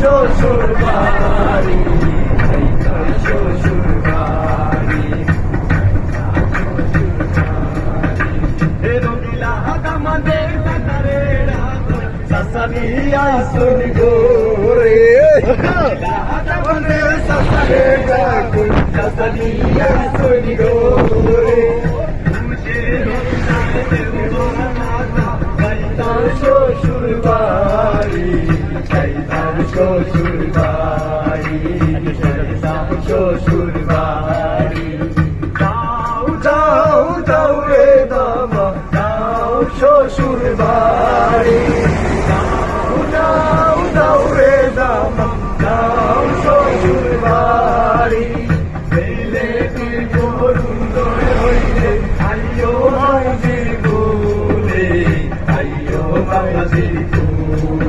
শ্বশুর বাড়ি শ্বশুর বাড়ি কাতারে সাসানি আসুন গোরে দামাদের সাসারে ডাকুন সাসানি আসুন গোরে শ্বশুর বাড়ি যাইতাম শ্বশুর বাড়ি যাইতাম শ্বশুর বাড়ি যাও যাও যাও রে দামা যাও শ্বশুর বাড়ি যাও যাও যাও রে দামা যাও শ্বশুর বাড়ি পেলে তুই করুন হইলে আইও হাজির বলে আইও বাবাজির কুলে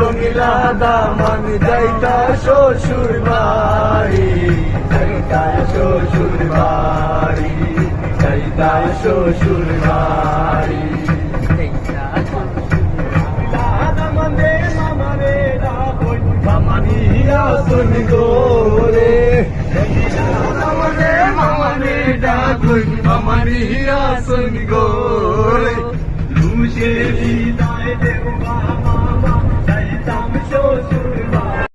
রঙিলা দামান যাইতা শ্বশুর বাড়ি যাইতা শ্বশুর বাড়ি যাইতা শ্বশুর বাড়ি দাদামনে মামারে রাখই মামানিয়া শুন গোরে गोय मामानी आसन गोय